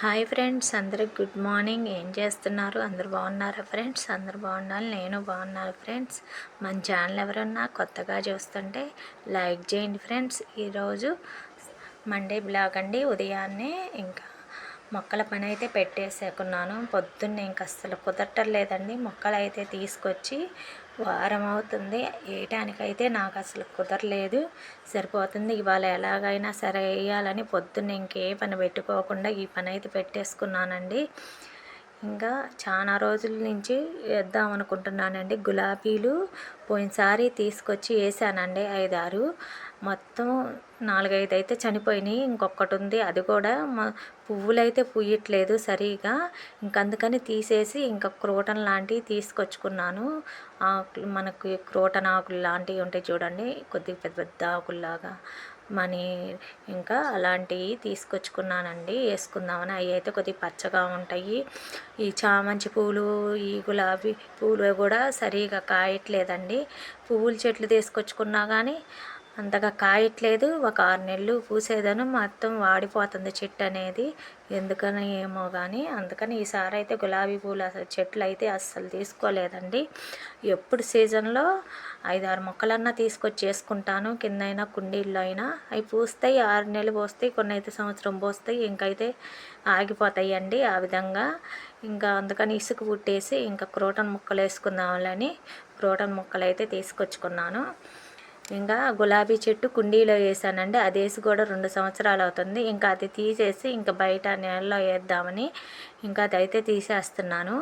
Hi friends అందరికి good morning. ఏం చేస్తున్నారు? అందరు బాగున్నారా ఫ్రెండ్స్? అందరు బాగున్నారు? నేను బాగున్నాను ఫ్రెండ్స్. మన ఛానల్ ఎవరన్నా కొత్తగా చూస్తుంటే లైక్ చేయండి ఫ్రెండ్స్. ఈరోజు మండే బ్లాగ్ అండి. ఉదయాన్నే ఇంకా మొక్కల పని అయితే పెట్టేసేకున్నాను. పొద్దున్నే ఇంక అస్సలు కుదరటలేదండి మొక్కలు అయితే తీసుకొచ్చి వారం అవుతుంది. వేయటానికైతే నాకు అసలు కుదరలేదు. సరిపోతుంది. ఇవాళ ఎలాగైనా సరే వేయాలని పొద్దున్న ఇంకే పని పెట్టుకోకుండా ఈ పని అయితే పెట్టేసుకున్నానండి. ఇంకా చాలా రోజుల నుంచి వేద్దాం అనుకుంటున్నానండి. గులాబీలు పోయినసారి తీసుకొచ్చి వేసానండి ఐదారు. మొత్తం నాలుగైదు అయితే చనిపోయినాయి. ఇంకొకటి ఉంది అది కూడా పువ్వులు అయితే పూయట్లేదు సరిగా. ఇంకందుకని తీసేసి ఇంకా క్రోటన్ లాంటివి తీసుకొచ్చుకున్నాను. ఆకులు మనకి క్రోటన్ ఆకులు లాంటివి ఉంటాయి చూడండి. కొద్దిగా పెద్ద పెద్ద ఆకుల్లాగా మనీ ఇంకా అలాంటివి తీసుకొచ్చుకున్నానండి. వేసుకుందామని అవి అయితే కొద్దిగా పచ్చగా ఉంటాయి. ఈ చామంతి పూలు ఈ గులాబీ పూలు కూడా సరిగా కాయట్లేదండి. పువ్వుల చెట్లు తీసుకొచ్చుకున్నా కానీ అంతగా కాయట్లేదు. ఒక ఆరు నెలలు పూసేదను మొత్తం వాడిపోతుంది చెట్టు అనేది. ఎందుకని ఏమో కానీ అందుకని ఈసారి అయితే గులాబీ పూలు అసలు చెట్లు అయితే అస్సలు తీసుకోలేదండి. ఎప్పుడు సీజన్లో ఐదారు మొక్కలన్నా తీసుకొచ్చి వేసుకుంటాను కింద అయినా కుండీల్లో అయినా. అవి పూస్తాయి ఆరు నెలలు పోస్తాయి కొన్ని అయితే సంవత్సరం పోస్తాయి ఇంకైతే ఆగిపోతాయి అండి ఆ విధంగా. ఇంకా అందుకని ఇసుక పుట్టేసి ఇంకా క్రోటన్ ముక్కలు వేసుకుందామని క్రోటన్ ముక్కలు అయితే తీసుకొచ్చుకున్నాను. ఇంకా గులాబీ చెట్టు కుండీలో వేసానండి. అది వేసి కూడా రెండు సంవత్సరాలు అవుతుంది. ఇంకా అది తీసేసి ఇంకా బయట నెలలో వేద్దామని ఇంకా అది అయితే తీసేస్తున్నాను.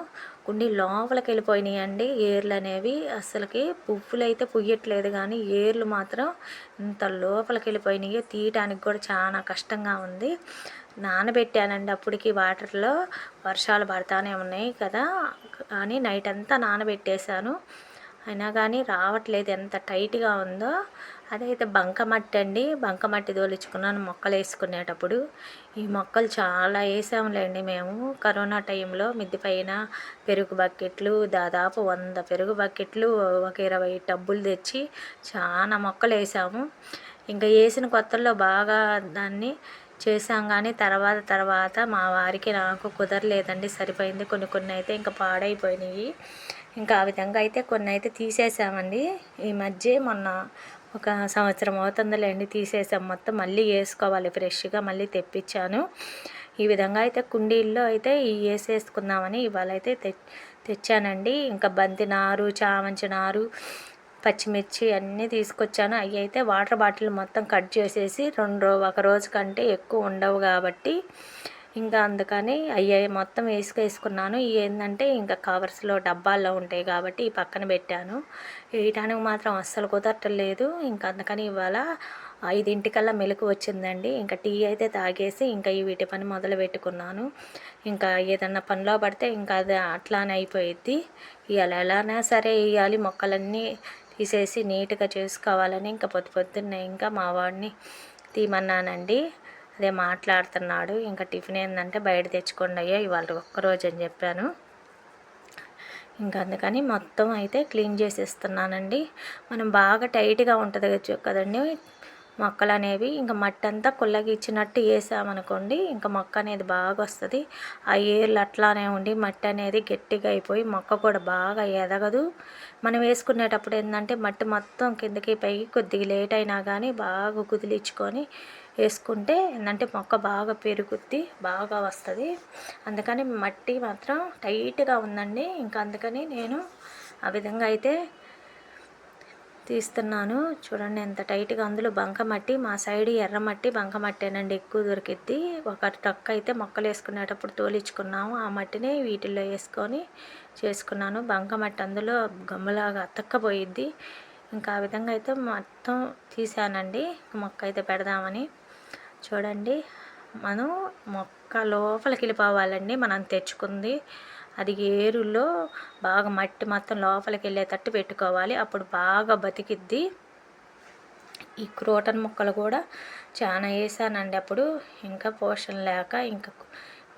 కుండీ లోపలికి వెళ్ళిపోయినాయి అండి ఏర్లు అనేవి అసలుకి పువ్వులు అయితే పుయ్యట్లేదు కానీ ఏర్లు మాత్రం ఇంత లోపలికి వెళ్ళిపోయినాయి. తీయటానికి కూడా చాలా కష్టంగా ఉంది. నానబెట్టానండి అప్పటికి వాటర్లో. వర్షాలు పడతానే ఉన్నాయి కదా. అని నైట్ అంతా నానబెట్టేశాను. అయినా కానీ రావట్లేదు. ఎంత టైట్గా ఉందో అదైతే బంకమట్టి అండి. బంకమట్టి తోలించుకున్నాను మొక్కలు వేసుకునేటప్పుడు. ఈ మొక్కలు చాలా వేసాములేండి మేము. కరోనా టైంలో మిద్ది పైన పెరుగు బకెట్లు దాదాపు వంద పెరుగు బకెట్లు ఒక ఇరవై టబ్బులు తెచ్చి చాలా మొక్కలు వేసాము. ఇంకా వేసిన కొత్తల్లో బాగా దాన్ని చేసాం కానీ తర్వాత తర్వాత మా వారికి నాకు కుదరలేదండి. సరిపోయింది. కొన్ని కొన్ని అయితే ఇంకా పాడైపోయినాయి. ఇంకా ఆ విధంగా అయితే కొన్ని అయితే తీసేసామండి. ఈ మధ్య మొన్న ఒక సంవత్సరం అవుతుందిలేండి తీసేసాం. మొత్తం మళ్ళీ వేసుకోవాలి ఫ్రెష్గా మళ్ళీ తెప్పించాను. ఈ విధంగా అయితే కుండీల్లో అయితే ఈ వేసేసుకుందామని ఇవాళ అయితే తె తెచ్చానండి. ఇంకా బంతి నారు చామంచి నారు పచ్చిమిర్చి అన్నీ తీసుకొచ్చాను. అవి అయితే వాటర్ బాటిల్ మొత్తం కట్ చేసేసి రెండు ఒక రోజు కంటే ఎక్కువ ఉండవు కాబట్టి ఇంకా అందుకని అయ్యాయి మొత్తం వేసుకేసుకున్నాను ఏంటంటే ఇంకా కవర్స్లో డబ్బాల్లో ఉంటాయి కాబట్టి ఈ పక్కన పెట్టాను. వేయటానికి మాత్రం అస్సలు కుదరటలేదు. ఇంకా అందుకని ఇవాళ ఐదింటికల్లా మెలకు వచ్చిందండి. ఇంకా టీ అయితే తాగేసి ఇంకా ఈ వీటి పని మొదలు పెట్టుకున్నాను. ఇంకా ఏదన్నా పనిలో పడితే ఇంకా అది అట్లానే అయిపోయిద్ది. ఇవాళ ఎలానా సరే వేయాలి మొక్కలన్నీ తీసేసి నీట్గా చేసుకోవాలని ఇంకా పొద్దు పొద్దున్నే ఇంకా మా వాడిని తీమన్నానండి. అదే మాట్లాడుతున్నాడు. ఇంకా టిఫిన్ ఏంటంటే బయట తెచ్చుకోండి అయ్యా ఇవాళ ఒక్కరోజు అని చెప్పాను. ఇంకా అందుకని మొత్తం అయితే క్లీన్ చేసేస్తున్నానండి. మనం బాగా టైట్గా ఉంటుంది కదండి. మొక్కలు అనేవి ఇంకా మట్టి అంతా కుల్లగి ఇచ్చినట్టు వేసామనుకోండి ఇంకా మొక్క అనేది బాగా వస్తుంది. ఆ ఏర్లు అట్లానే ఉండి మట్టి అనేది గట్టిగా అయిపోయి మొక్క కూడా బాగా ఎదగదు. మనం వేసుకునేటప్పుడు ఏంటంటే మట్టి మొత్తం కిందకి పైకి కొద్దిగా లేట్ అయినా కానీ బాగా కుదిలించుకొని వేసుకుంటే ఏంటంటే మొక్క బాగా పెరుగుద్ది బాగా వస్తుంది. అందుకని మట్టి మాత్రం టైట్గా ఉందండి. ఇంకా అందుకని నేను ఆ విధంగా అయితే తీస్తున్నాను. చూడండి ఎంత టైట్గా అందులో బంకమట్టి మా సైడ్ ఎర్రమట్టి బంకమట్టేనండి ఎక్కువ దొరికిద్ది. ఒక టక్ అయితే మొక్కలు వేసుకునేటప్పుడు తోలించుకున్నాము ఆ మట్టిని వీటిల్లో వేసుకొని చేసుకున్నాను. బంకమట్టి అందులో గమ్ములాగా అతక్కపోయిద్ది ఇంకా ఆ విధంగా అయితే మొత్తం తీసానండి. మొక్క అయితే పెడదామని. చూడండి మనం మొక్క లోపలికి వెళ్ళిపోవాలండి మనం తెచ్చుకుంది అది ఏరులో బాగా మట్టి మొత్తం లోపలికి వెళ్ళేటట్టు పెట్టుకోవాలి. అప్పుడు బాగా బతికిద్ది. ఈ క్రోటన్ ముక్కలు కూడా చాలా వేసానండి. అప్పుడు ఇంకా పోషణ లేక ఇంకా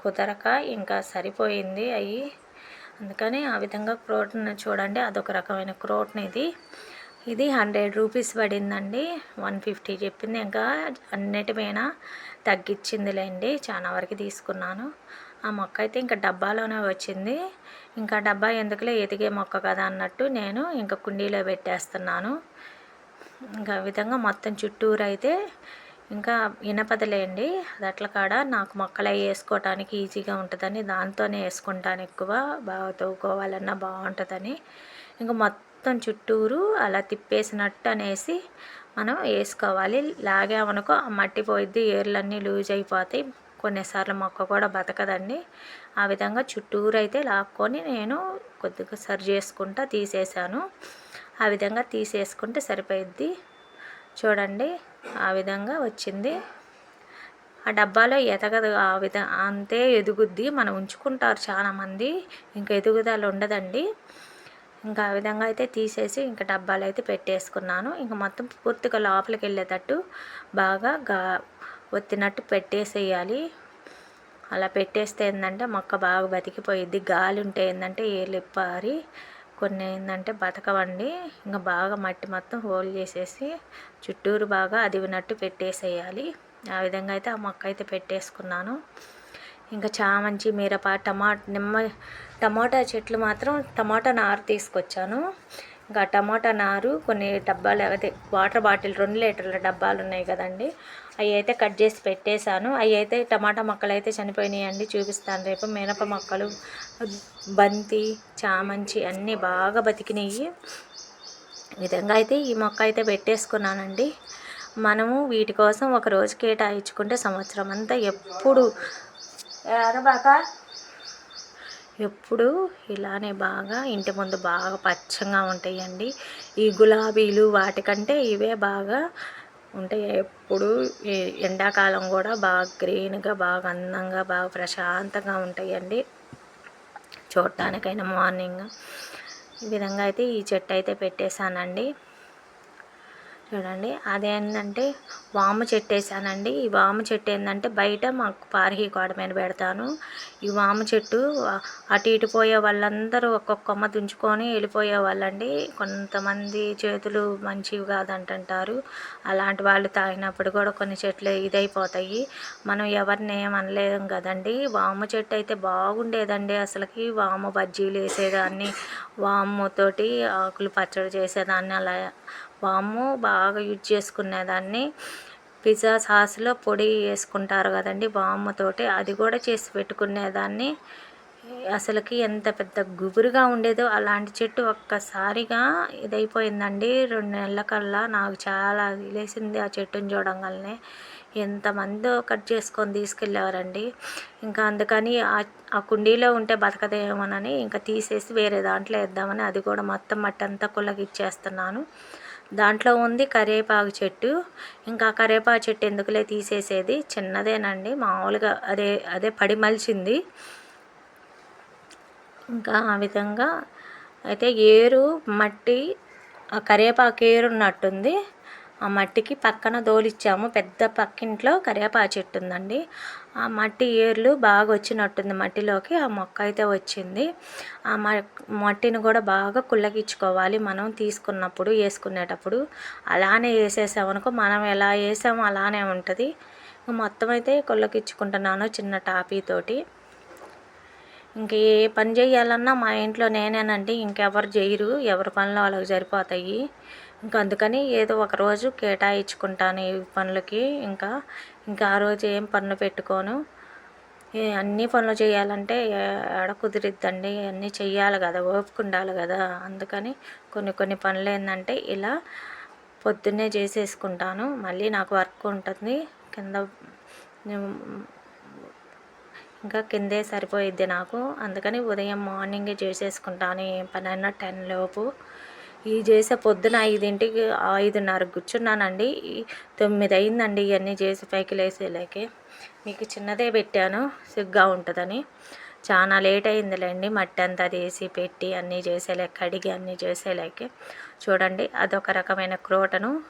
కుదరక ఇంకా సరిపోయింది అవి అందుకని ఆ విధంగా క్రోటన్ చూడండి అదొక రకమైన క్రోటన్ ఇది. ఇది హండ్రెడ్ రూపీస్ పడిందండి. వన్ ఫిఫ్టీ చెప్పింది. ఇంకా అన్నిటిపైన తగ్గించిందిలేండి. చాలా వరకు తీసుకున్నాను. ఆ మొక్క అయితే ఇంకా డబ్బాలోనే వచ్చింది. ఇంకా డబ్బా ఎందుకులే ఎదిగే మొక్క కదా అన్నట్టు నేను ఇంకా కుండీలో పెట్టేస్తున్నాను. ఇంకా విధంగా మొత్తం చుట్టూరు అయితే ఇంకా ఇనపదలేండి అది అట్ల కాడ నాకు మొక్కలు అవి వేసుకోవటానికి ఈజీగా ఉంటుందని దాంతోనే వేసుకుంటాను ఎక్కువ. బాగా తవ్వుకోవాలన్నా బాగుంటుందని. ఇంకా మొత్తం మొత్తం చుట్టూరు అలా తిప్పేసినట్టు అనేసి మనం వేసుకోవాలి. లాగామనుకో ఆ మట్టి పోయిద్ది ఏర్లన్నీ లూజ్ అయిపోతాయి. కొన్నిసార్లు మొక్క కూడా బతకదండి. ఆ విధంగా చుట్టూరు అయితే లాక్కొని నేను కొద్దిగా సరి చేసుకుంటా తీసేసాను ఆ విధంగా తీసేసుకుంటే సరిపోయిద్ది. చూడండి ఆ విధంగా వచ్చింది. ఆ డబ్బాలో ఎదగదు ఆ విధ అంతే ఎదుగుద్ది. మనం ఉంచుకుంటారు చాలామంది. ఇంకా ఎదుగుదల ఉండదండి. ఇంకా ఆ విధంగా అయితే తీసేసి ఇంకా డబ్బాలు అయితే పెట్టేసుకున్నాను. ఇంకా మొత్తం పూర్తిగా లోపలికి వెళ్ళేటట్టు బాగా గా ఒత్తినట్టు పెట్టేసేయాలి. అలా పెట్టేస్తే ఏంటంటే మొక్క బాగా బతికిపోయిద్ది. గాలి ఉంటే ఏంటంటే ఏలిప్పారి కొన్ని ఏంటంటే బతకవండి. ఇంకా బాగా మట్టి మొత్తం హోల్ చేసేసి చుట్టూరు బాగా అదివినట్టు పెట్టేసేయాలి. ఆ విధంగా అయితే ఆ మొక్క అయితే పెట్టేసుకున్నాను. ఇంకా చామంచి మిరప టమాటా నిమ్మ టమాటా చెట్లు మాత్రం టమాటా నారు తీసుకొచ్చాను. ఇంకా టమాటా నారు కొన్ని డబ్బాలు అదే వాటర్ బాటిల్ రెండు లీటర్ల డబ్బాలు ఉన్నాయి కదండి. అవి అయితే కట్ చేసి పెట్టేశాను. అవి అయితే టమాటా మొక్కలు అయితే చనిపోయినాయండి. చూపిస్తాను రేపు. మినప మొక్కలు బంతి చామంచి అన్నీ బాగా బతికినాయి. విధంగా అయితే ఈ మొక్క అయితే పెట్టేసుకున్నానండి. మనము వీటి కోసం ఒక రోజు కేటాయించుకుంటే సంవత్సరం అంతా ఎప్పుడు బాగా ఎప్పుడు ఇలానే బాగా ఇంటి ముందు బాగా పచ్చగా ఉంటాయండి. ఈ గులాబీలు వాటికంటే ఇవే బాగా ఉంటాయి. ఎప్పుడు ఎండాకాలం కూడా బాగా గ్రీన్గా బాగా అందంగా బాగా ప్రశాంతంగా ఉంటాయండి. చూడటానికైనా మార్నింగ్. ఈ విధంగా అయితే ఈ చెట్టు అయితే పెట్టేశానండి. చూడండి. అదేంటంటే వామ చెట్టు వేసానండి ఈ వామ చెట్టు ఏంటంటే బయట మాకు పార్హి గోడ మీద పెడతాను. ఈ వామ చెట్టు అటు ఇటు పోయే వాళ్ళందరూ ఒక్కొక్క కొమ్మ తుంచుకొని వెళ్ళిపోయే వాళ్ళండి. కొంతమంది చేతులు మంచివి కాదంటుంటారు. అలాంటి వాళ్ళు తాగినప్పుడు కూడా కొన్ని చెట్లు ఇదైపోతాయి. మనం ఎవరిని ఏమనలేం కదండి. వామ చెట్టు అయితే బాగుండేదండి అసలుకి. వాము బజ్జీలు వేసేదాన్ని. వాముతోటి ఆకులు పచ్చడి చేసేదాన్ని. అలా వాము బాగా యూజ్ చేసుకునేదాన్ని. పిజ్జా సాస్లో పొడి వేసుకుంటారు కదండి వాముతోటి అది కూడా చేసి పెట్టుకునేదాన్ని. అసలుకి ఎంత పెద్ద గుబురుగా ఉండేదో. అలాంటి చెట్టు ఒక్కసారిగా ఇదైపోయిందండి. రెండు నెలల కల్లా నాకు చాలా లేసింది ఆ చెట్టుని చూడంగానే. ఎంతమందో కట్ చేసుకొని తీసుకెళ్ళేవారండి. ఇంకా అందుకని ఆ కుండీలో ఉంటే బతకదేమోనని ఇంకా తీసేసి వేరే దాంట్లో వేద్దామని అది కూడా మొత్తం మట్టి అంతా కుల్లకి ఇచ్చేస్తున్నాను దాంట్లో ఉంది కరివేపాకు చెట్టు. ఇంకా కరివేపాకు చెట్టు ఎందుకులే తీసేసేది? చిన్నదేనండి. మామూలుగా అదే అదే పడి మలిచింది. ఇంకా ఆ విధంగా అయితే ఏరు మట్టి ఆ కరివేపాకు ఏరు ఉన్నట్టుంది ఆ మట్టికి పక్కన దోలిచ్చాము. పెద్ద పక్కింట్లో కరివేపాకు చెట్టు ఉందండి. ఆ మట్టి ఏర్లు బాగా వచ్చినట్టుంది మట్టిలోకి. ఆ మొక్క అయితే వచ్చింది. ఆ మట్టిని కూడా బాగా కుళ్ళకిచ్చుకోవాలి. మనం తీసుకున్నప్పుడు వేసుకునేటప్పుడు. అలానే వేసేసామనుకో మనం ఎలా వేసామో అలానే ఉంటుంది. మొత్తం అయితే కుళ్ళకిచ్చుకుంటున్నాను చిన్న టాపీతోటి ఇంక ఏ పని చేయాలన్నా మా ఇంట్లో నేనేనండి. ఇంకెవరు చేయరు. ఎవరి పనులు వాళ్ళకి సరిపోతాయి. ఇంకా అందుకని ఏదో ఒక రోజు కేటాయించుకుంటాను ఈ పనులకి. ఇంకా ఇంకా ఆ రోజు ఏం పనులు పెట్టుకోను. అన్ని పనులు చేయాలంటే ఎడ కుదిరిద్దండి? అన్నీ చెయ్యాలి కదా ఓపిక ఉండాలి కదా. అందుకని కొన్ని కొన్ని పనులు ఏంటంటే ఇలా పొద్దున్నే చేసేసుకుంటాను. మళ్ళీ నాకు వర్క్ ఉంటుంది. కింద ఇంకా కిందే సరిపోయిద్ది నాకు. అందుకని ఉదయం మార్నింగే చేసేసుకుంటాను. ఏం పని అయినా టెన్ లోపు. ఈ చేసే పొద్దున ఐదింటికి ఐదున్నర కూర్చున్నానండి. తొమ్మిది అయిందండి ఇవన్నీ చేసి పైకి లేసేలేకే. మీకు చిన్నదే పెట్టాను సిగ్గా ఉంటుందని. చాలా లేట్ అయిందిలేండి మట్టి అంతా తీసి పెట్టి అన్నీ చేసేలాక కడిగి అన్నీ చేసేలేకే. చూడండి అదొక రకమైన క్రోటను.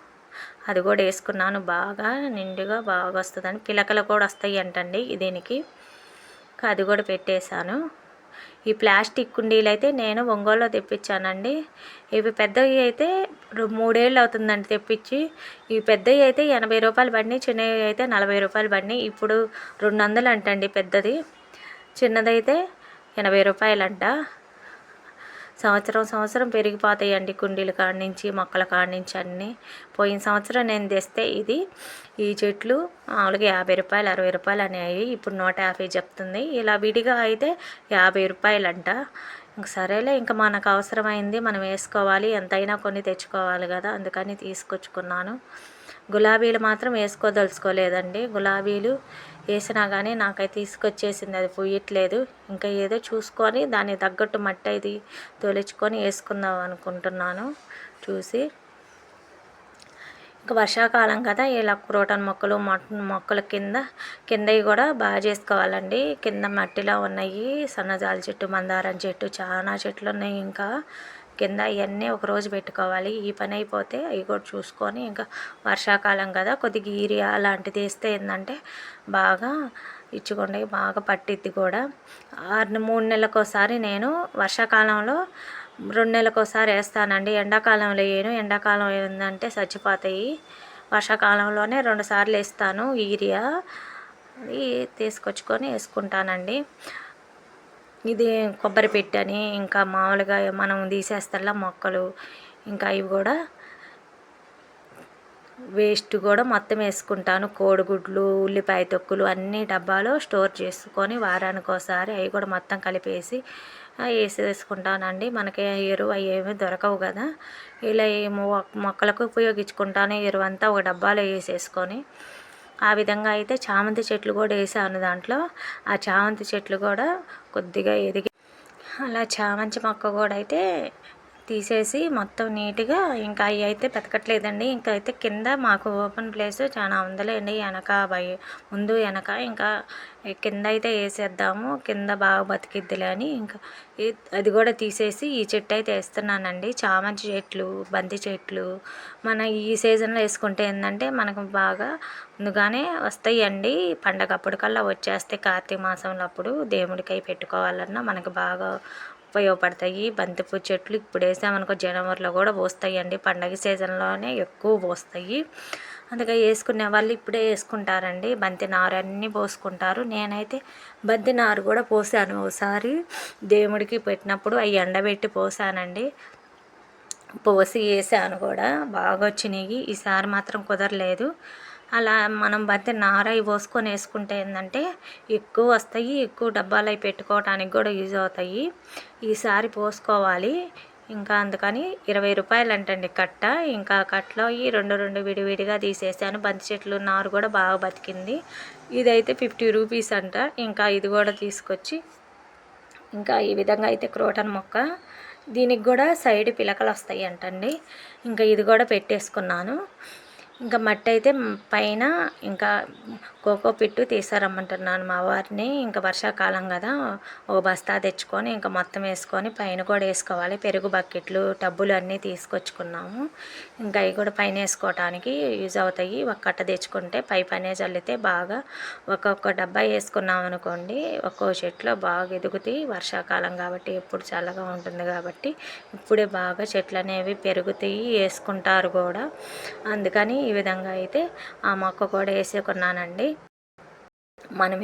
అది కూడా వేసుకున్నాను బాగా నిండుగా బాగా వస్తుందని పిలకలు కూడా వస్తాయి అంటండి దీనికి. అది కూడా పెట్టేశాను. ఈ ప్లాస్టిక్ కుండీలు అయితే నేను ఒంగోలులో తెప్పించానండి. ఇవి పెద్దవి అయితే మూడేళ్ళు అవుతుందండి తెప్పించి. ఇవి పెద్దవి అయితే ఎనభై రూపాయలు పడినాయి చిన్నవి అయితే నలభై రూపాయలు పడినాయి. ఇప్పుడు రెండు వందలు అంటండి పెద్దది. చిన్నదైతే ఎనభై రూపాయలంట. సంవత్సరం సంవత్సరం పెరిగిపోతాయండి కుండీల కాడ నుంచి మొక్కల కాడ నుంచి అన్నీ. పోయిన సంవత్సరం నేను తెస్తే ఇది ఈ చెట్లు మామూలుగా యాభై రూపాయలు అరవై రూపాయలు అనేవి ఇప్పుడు నూట యాభై చెప్తుంది. ఇలా విడిగా అయితే యాభై రూపాయలంట. సరేలే ఇంకా మనకు అవసరమైంది మనం వేసుకోవాలి. ఎంతైనా కొన్ని తెచ్చుకోవాలి కదా అందుకని తీసుకొచ్చుకున్నాను. గులాబీలు మాత్రం వేసుకోదలుచుకోలేదండి. గులాబీలు వేసినా కానీ నాకైతే తీసుకొచ్చేసింది అది పోయట్లేదు. ఇంకా ఏదో చూసుకొని దాన్ని తగ్గట్టు మట్టి అది తొలిచుకొని వేసుకుందాం అనుకుంటున్నాను చూసి. ఇంకా వర్షాకాలం కదా ఇలా క్రోటన్ మొక్కలు మొ- మొక్కల కింద కిందవి కూడా బాగా చేసుకోవాలండి. కింద మట్టిలో ఉన్నాయి సన్నజాల చెట్టు మందారం చెట్టు చాలా చెట్లు ఉన్నాయి ఇంకా. కింద ఇవన్నీ ఒకరోజు పెట్టుకోవాలి. ఈ పని అయిపోతే అవి కూడా చూసుకొని ఇంకా వర్షాకాలం కదా కొద్దిగా ఈరియా లాంటిది వేస్తే ఏంటంటే బాగా ఇచ్చుకోండి బాగా పట్టిద్ది కూడా. ఆరు మూడు నెలలకోసారి నేను వర్షాకాలంలో రెండు నెలలకోసారి వేస్తానండి. ఎండాకాలంలో వేయను. ఎండాకాలం ఏంటంటే చచ్చిపోతాయి. వర్షాకాలంలోనే రెండు సార్లు వేస్తాను యూరియా. తీసుకొచ్చుకొని వేసుకుంటానండి. ఇది కొబ్బరి పెట్టని ఇంకా మామూలుగా మనం తీసేస్తల్లా మొక్కలు. ఇంకా ఇవి కూడా వేస్ట్ కూడా మొత్తం వేసుకుంటాను. కోడిగుడ్లు ఉల్లిపాయ తొక్కులు అన్ని డబ్బాలో స్టోర్ చేసుకొని వారానికి ఒకసారి అవి కూడా మొత్తం కలిపేసి వేసేసుకుంటానండి. మనకి ఎరువు అవి ఏమీ దొరకవు కదా. ఇలా ఈ మొ- మొక్కలకు ఉపయోగించుకుంటాను. ఎరువు అంతా ఒక డబ్బాలో వేసేసుకొని ఆ విధంగా అయితే చామంతి చెట్లు కూడా వేసాను దాంట్లో. ఆ చామంతి చెట్లు కూడా కొద్దిగా ఎదిగి అలా చామంతి మొక్క కూడా అయితే తీసేసి మొత్తం నీట్గా ఇంకా అవి అయితే పెతకట్లేదండి ఇంకా అయితే కింద మాకు ఓపెన్ ప్లేస్ చాలా ఉందలేండి. వెనక బయ ముందు వెనక ఇంకా కింద అయితే వేసేద్దాము. కింద బాగా బతికిద్దిలే అని ఇంకా అది కూడా తీసేసి ఈ చెట్టు అయితే వేస్తున్నానండి. చామంతి చెట్లు బంతి చెట్లు. మన ఈ సీజన్లో వేసుకుంటే ఏంటంటే మనకు బాగా ముందుగానే వస్తాయండి. పండగ అప్పటికల్లా వచ్చేస్తే కార్తీక మాసంలో అప్పుడు దేవుడికి అవి పెట్టుకోవాలన్నా మనకు బాగా ఉపయోగపడతాయి. బంతిపూ చెట్లు ఇప్పుడు వేసామనుకో జనవరిలో కూడా పోస్తాయండి. పండగ సీజన్లోనే ఎక్కువ పోస్తాయి. అందుకే వేసుకునే వాళ్ళు ఇప్పుడే వేసుకుంటారండి. బంతి నారు అన్నీ పోసుకుంటారు. నేనైతే బంతి నారు కూడా పోసాను ఒకసారి దేవుడికి పెట్టినప్పుడు అవి ఎండబెట్టి పోసానండి. పోసి వేసాను కూడా. బాగా వచ్చినాయి. ఈసారి మాత్రం కుదరలేదు. అలా మనం బంతి నారై పోసుకొని వేసుకుంటే ఏంటంటే ఎక్కువ వస్తాయి ఎక్కువ డబ్బాలు అవి పెట్టుకోవడానికి కూడా యూజ్ అవుతాయి. ఈసారి పోసుకోవాలి. ఇంకా అందుకని ఇరవై రూపాయలు అంటండి కట్ట. ఇంకా కట్టలో ఈ రెండు రెండు విడివిడిగా తీసేసాను. బంతి చెట్లు నారు కూడా బాగా బతికింది. ఇదైతే ఫిఫ్టీ రూపీస్ అంట. ఇంకా ఇది కూడా తీసుకొచ్చి ఇంకా ఈ విధంగా అయితే క్రోటన్ మొక్క. దీనికి కూడా సైడ్ పిలకలు వస్తాయి అంటండి ఇంకా ఇది కూడా పెట్టేసుకున్నాను. ఇంకా మట్టి అయితే పైన ఇంకా కోకో పిట్టు తీసారమ్మంటున్నాను మా వారిని. ఇంకా వర్షాకాలం కదా ఓ బస్తా తెచ్చుకొని ఇంకా మొత్తం వేసుకొని పైన కూడా వేసుకోవాలి. పెరుగు బకెట్లు టబ్బులు అన్నీ తీసుకొచ్చుకున్నాము. ఇంకా అవి కూడా పైన వేసుకోవటానికి యూజ్ అవుతాయి. ఒక కట్ట తెచ్చుకుంటే పై పనే చల్లితే బాగా ఒక్కొక్క డబ్బా వేసుకున్నాం అనుకోండి ఒక్కో చెట్లో బాగా ఎదుగుతాయి. వర్షాకాలం కాబట్టి ఎప్పుడు చల్లగా ఉంటుంది కాబట్టి ఇప్పుడే బాగా చెట్లు అనేవి పెరుగుతాయి వేసుకుంటారు కూడా. అందుకని ఈ విధంగా అయితే ఆ మొక్క కూడా వేసుకున్నానండి. మనం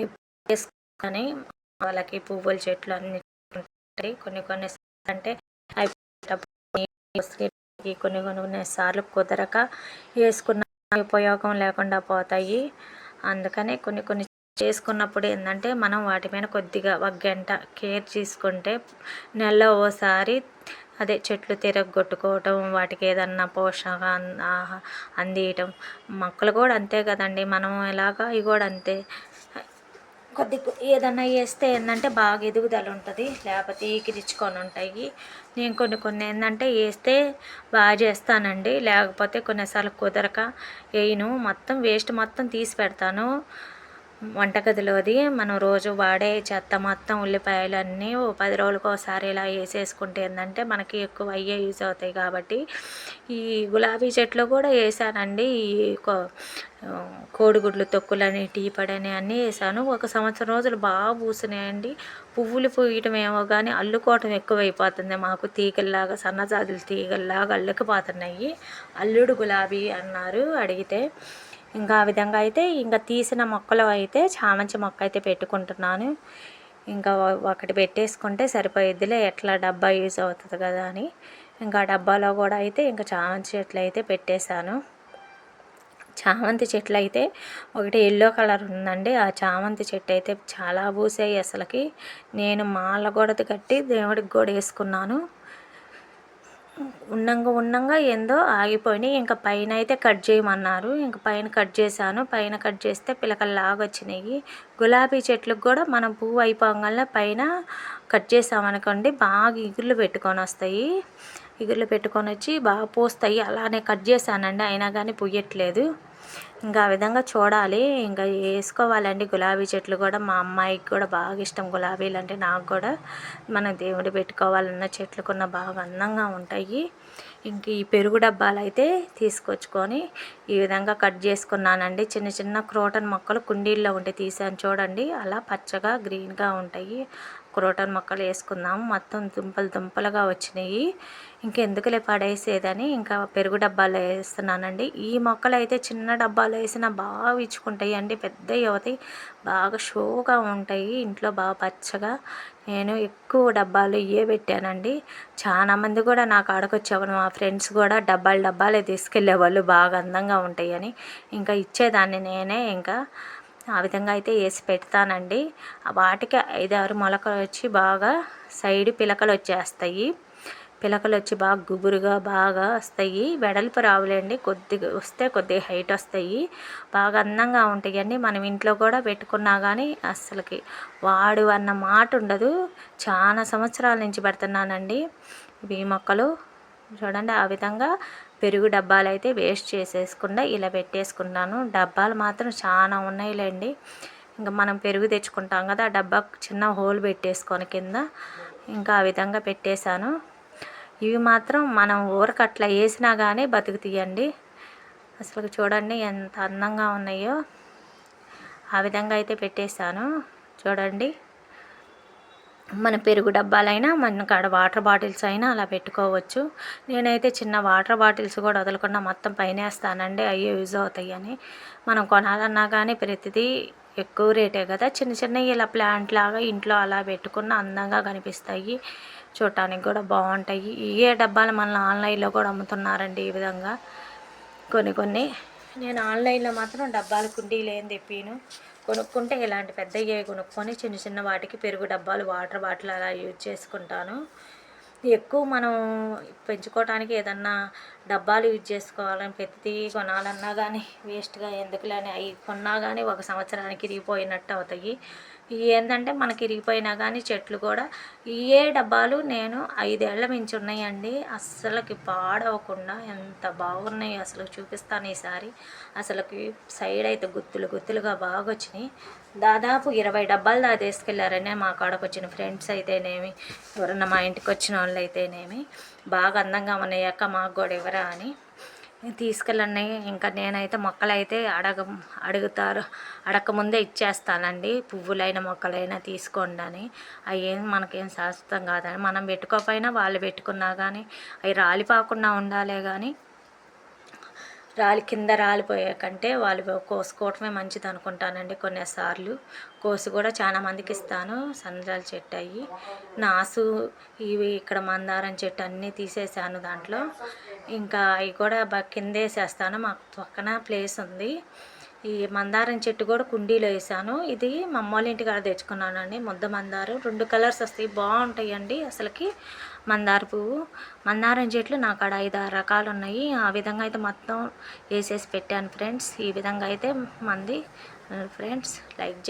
వేసుకొని వాళ్ళకి పువ్వుల చెట్లు అన్ని ఉంటాయి. కొన్ని కొన్ని సార్లు అంటే అయిపోయేటప్పుడు కొన్ని కొన్ని సార్లు కుదరక వేసుకున్న ఉపయోగం లేకుండా పోతాయి. అందుకనే కొన్ని కొన్ని చేసుకున్నప్పుడు ఏంటంటే మనం వాటి మీద కొద్దిగా ఒక గంట కేర్ తీసుకుంటే నెలలో ఓసారి అదే చెట్లు తిరగొట్టుకోవటం వాటికి ఏదన్నా పోషక అందియటం. మొక్కలు కూడా అంతే కదండి. మనం ఎలాగ ఇవి కూడా అంతే. కొద్ది ఏదన్నా వేస్తే ఏంటంటే బాగా ఎదుగుదల ఉంటుంది. లేకపోతే ఈకిరిచ్చుకొని ఉంటాయి. నేను కొన్ని కొన్ని ఏంటంటే వేస్తే బాగా చేస్తానండి. లేకపోతే కొన్నిసార్లు కుదరక వేయను. మొత్తం వేస్ట్ మొత్తం తీసి పెడతాను. వంటగదిలోది మనం రోజు వాడే చెత్త మొత్తం ఉల్లిపాయలు అన్నీ ఓ పది రోజులకు ఒకసారి ఇలా వేసేసుకుంటే ఏంటంటే మనకి ఎక్కువ అయ్యే యూజ్ అవుతాయి కాబట్టి ఈ గులాబీ చెట్లు కూడా వేసానండి. ఈ కోడిగుడ్లు తొక్కులని టీ పడని అన్నీ వేసాను. ఒక సంవత్సరం రోజులు బాగా పూసినాయండి. పువ్వులు పూయటం ఏమో కానీ అల్లుకోవటం ఎక్కువైపోతుంది మాకు. తీగల్లాగా సన్నజాజులు తీగల్లాగా అల్లుకుపోతున్నాయి. అల్లుడు గులాబీ అన్నారు అడిగితే ఇంకా ఆ విధంగా అయితే ఇంకా తీసిన మొక్కలు అయితే చామంతి మొక్క అయితే పెట్టుకుంటున్నాను. ఇంకా ఒకటి పెట్టేసుకుంటే సరిపోయిద్దిలే ఎట్లా డబ్బా యూజ్ అవుతుంది కదా అని. ఇంకా డబ్బాలో కూడా అయితే ఇంకా చామంతి చెట్లు అయితే పెట్టేశాను. చామంతి చెట్లు అయితే ఒకటి ఎల్లో కలర్ ఉందండి. ఆ చామంతి చెట్టు అయితే చాలా పూసాయి అసలుకి. నేను మాల కూడా కట్టి దేవుడికి కూడా వేసుకున్నాను. ఉండంగా ఉండంగా ఏందో ఆగిపోయినాయి. ఇంకా పైన అయితే కట్ చేయమన్నారు. ఇంకా పైన కట్ చేశాను. పైన కట్ చేస్తే పిలకల్లాగా వచ్చినాయి గులాబీ చెట్లకు కూడా మనం పువ్వు అయిపోగానే పైన కట్ చేసామనుకోండి బాగా ఇగుర్లు పెట్టుకొని వస్తాయి. ఇగుర్లు పెట్టుకొని వచ్చి బాగా పూస్తాయి. అలానే కట్ చేశానండి. అయినా కానీ పుయ్యట్లేదు. ఇంకా ఆ విధంగా చూడాలి. ఇంకా వేసుకోవాలండి గులాబీ చెట్లు కూడా. మా అమ్మాయికి కూడా బాగా ఇష్టం గులాబీలు అంటే నాకు కూడా. మన దేవుడు పెట్టుకోవాలన్న చెట్లు కొన్న బాగా అందంగా ఉంటాయి. ఇంక ఈ పెరుగు డబ్బాలు అయితే తీసుకొచ్చుకొని ఈ విధంగా కట్ చేసుకున్నానండి. చిన్న చిన్న క్రోటన్ మొక్కలు కుండీల్లో ఉంటే తీసాను చూడండి. అలా పచ్చగా గ్రీన్గా ఉంటాయి. క్రోటన్ మొక్కలు వేసుకుందాము మొత్తం దుంపలు దుంపలుగా వచ్చినాయి. ఇంకెందుకులే పడేసేదని ఇంకా పెరుగు డబ్బాలో వేస్తున్నానండి. ఈ మొక్కలు అయితే చిన్న డబ్బాలో వేసినా బాగా ఇచ్చుకుంటాయి అండి. పెద్ద అవుతాయి బాగా షోగా ఉంటాయి. ఇంట్లో బాగా పచ్చగా నేను ఎక్కువ డబ్బాలు ఇవే పెట్టానండి. చాలామంది కూడా నాకు ఆడకొచ్చేవాళ్ళు మా ఫ్రెండ్స్ కూడా డబ్బాలు డబ్బాలే తీసుకెళ్ళేవాళ్ళు బాగా అందంగా ఉంటాయని ఇంకా ఇచ్చేదాన్ని నేనే ఇంకా ఆ విధంగా అయితే వేసి పెడతానండి. వాటికి ఐదారు మొలకలు వచ్చి బాగా సైడ్ పిలకలు వచ్చేస్తాయి. పిలకలు వచ్చి బాగా గుబురుగా బాగా వస్తాయి. వెడల్పు రావులేండి. కొద్దిగా వస్తే కొద్దిగా హైట్ వస్తాయి. బాగా అందంగా ఉంటాయి అండి మనం ఇంట్లో కూడా పెట్టుకున్నా కానీ అస్సలకి వాడు అన్న మాట ఉండదు. చాలా సంవత్సరాల నుంచి పెడుతున్నానండి ఈ మొక్కలు. చూడండి ఆ విధంగా పెరుగు డబ్బాలు అయితే వేస్ట్ చేసేసుకుండా ఇలా పెట్టేసుకున్నాను. డబ్బాలు మాత్రం చాలా ఉన్నాయిలేండి. ఇంకా మనం పెరుగు తెచ్చుకుంటాం కదా ఆ డబ్బా చిన్న హోల్ పెట్టేసుకొని కింద. ఇంకా ఆ విధంగా పెట్టేశాను. ఇవి మాత్రం మనం ఊరకట్లా వేసినా కానీ బతుకుతాయండి. అసలు చూడండి ఎంత అందంగా ఉన్నాయో. ఆ విధంగా అయితే పెట్టేశాను. చూడండి. మన పెరుగు డబ్బాలైనా మన కాడ వాటర్ బాటిల్స్ అయినా అలా పెట్టుకోవచ్చు. నేనైతే చిన్న వాటర్ బాటిల్స్ కూడా వదలకుండా మొత్తం పైన వేస్తానండి. అయ్యే యూజ్ అవుతాయి అని మనం కొనాలన్నా కానీ ప్రతిదీ ఎక్కువ రేటే కదా. చిన్న చిన్నవి ఇలా ప్లాంట్ లాగా ఇంట్లో అలా పెట్టుకున్న అందంగా కనిపిస్తాయి. చూడటానికి కూడా బాగుంటాయి. ఏ డబ్బాలు మనల్ని ఆన్లైన్లో కూడా అమ్ముతున్నారండి ఈ విధంగా. కొన్ని కొన్ని నేను ఆన్లైన్లో మాత్రం డబ్బాలు కుండీలు ఏం తెప్పిను. కొనుక్కుంటే ఇలాంటి పెద్దవి కొనుక్కొని చిన్న చిన్న వాటికి పెరుగు డబ్బాలు వాటర్ బాటిల్ అలా యూజ్ చేసుకుంటాను. ఎక్కువ మనం పెంచుకోవడానికి ఏదన్నా డబ్బాలు యూజ్ చేసుకోవాలని ప్రతి కొనాలన్నా కానీ వేస్ట్గా ఎందుకులని అవి కొన్నా కానీ ఒక సంవత్సరానికి ఇరిగిపోయినట్టు అవుతాయి. ఏంటంటే మనకి ఇరిగిపోయినా కానీ చెట్లు కూడా ఏ డబ్బాలు నేను ఐదేళ్ళ మించి ఉన్నాయండి. అస్సలకి పాడవకుండా ఎంత బాగున్నాయి అసలు చూపిస్తాను ఈసారి. అసలుకి సైడ్ అయితే గుత్తులు గుత్తులుగా బాగా వచ్చినాయి దాదాపు ఇరవై డబ్బాలు దా తీసుకెళ్ళారనే మా కాడకు వచ్చిన ఫ్రెండ్స్ అయితేనేమి ఎవరన్నా మా ఇంటికి వచ్చిన వాళ్ళు అయితేనేమి బాగా అందంగా ఉన్నాయక్క మాకు కూడా ఇవ్వరా అని. తీసుకెళ్ళండి. ఇంకా నేనైతే మొక్కలైతే అడగ అడుగుతారు. అడగకముందే ఇచ్చేస్తానండి. పువ్వులైన మొక్కలైనా తీసుకోండి అని. అవి ఏం మనకేం శాశ్వతం కాదని. మనం పెట్టుకోకపోయినా వాళ్ళు పెట్టుకున్నా కానీ అవి రాలిపోకుండా ఉండాలే కానీ రాలి కింద రాలిపోయే కంటే వాళ్ళు కోసుకోవటమే మంచిది అనుకుంటానండి కొన్నిసార్లు. కోసి కూడా చాలా మందికి ఇస్తాను. సంద్రాల చెట్టు అయ్యి నాసు ఇవి ఇక్కడ మందారం చెట్టు అన్నీ తీసేసాను దాంట్లో. ఇంకా అవి కూడా కింద వేసేస్తాను. మాకు పక్కన ప్లేస్ ఉంది. ఈ మందారం చెట్టు కూడా కుండీలో వేసాను. ఇది మా అమ్మోళ్ళ ఇంటికాడ తెచ్చుకున్నానండి. ముద్ద మందారం. రెండు కలర్స్ వస్తాయి. బాగుంటాయండి అసలుకి. మందార పువ్వు. మందారం చెట్లు నాకు అక్కడ ఐదు ఆరు రకాలు ఉన్నాయి. ఆ విధంగా అయితే మొత్తం వేసేసి పెట్టాను ఫ్రెండ్స్. ఈ విధంగా అయితే మంది ఫ్రెండ్స్ లైక్